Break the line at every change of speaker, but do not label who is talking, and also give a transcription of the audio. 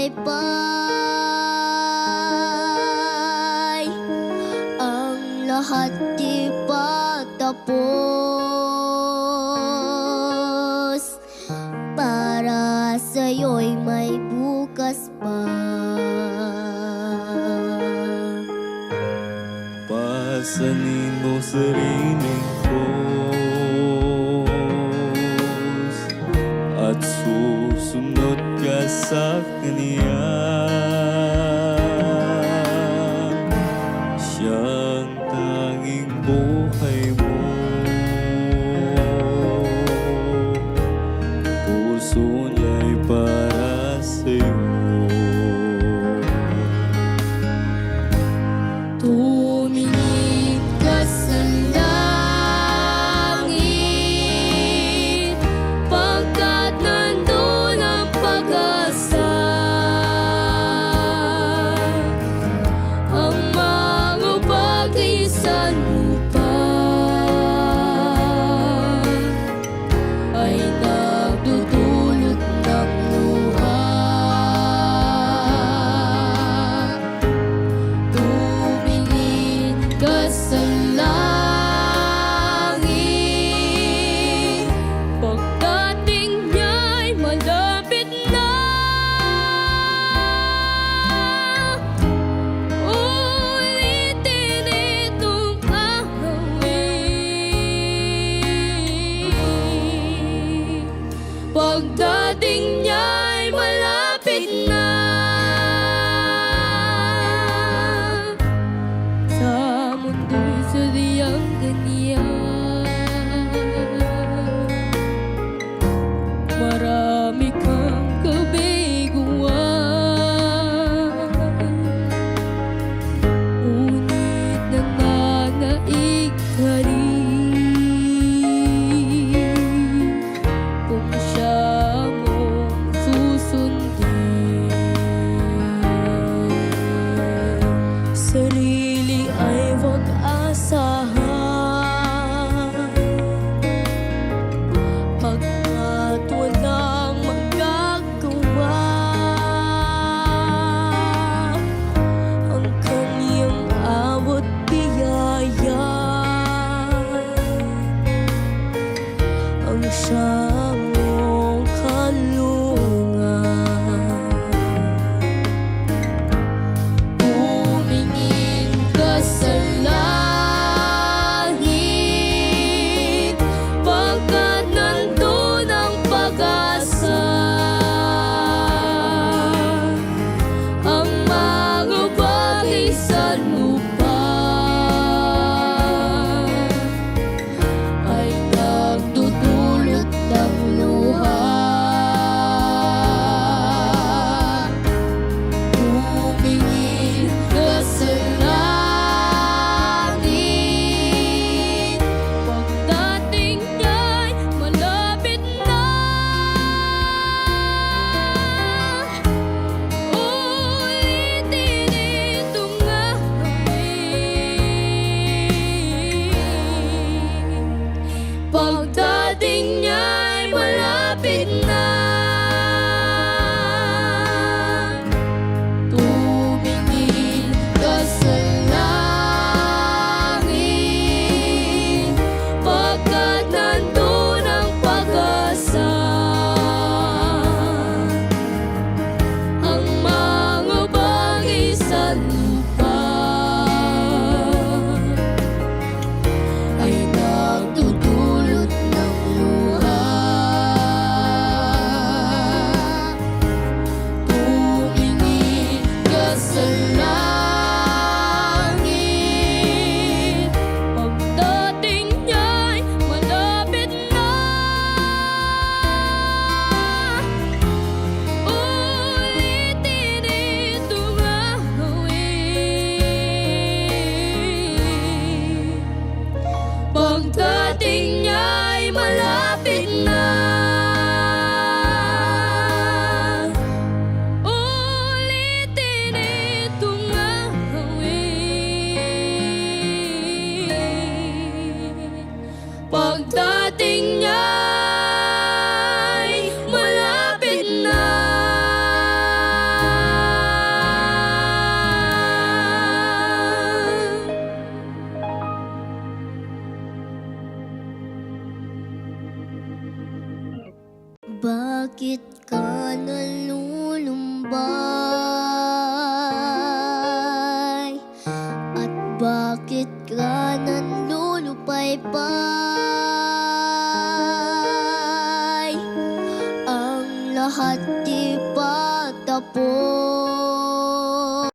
taytay Ang lahat di pa tapos. Para sa sa'yo'y may bukas pa.
Pasanin mo
sarili. sakniyan sudden Bakit ka nalulumbay? At bakit ka nanlulupaypay? Ang
lahat di patapos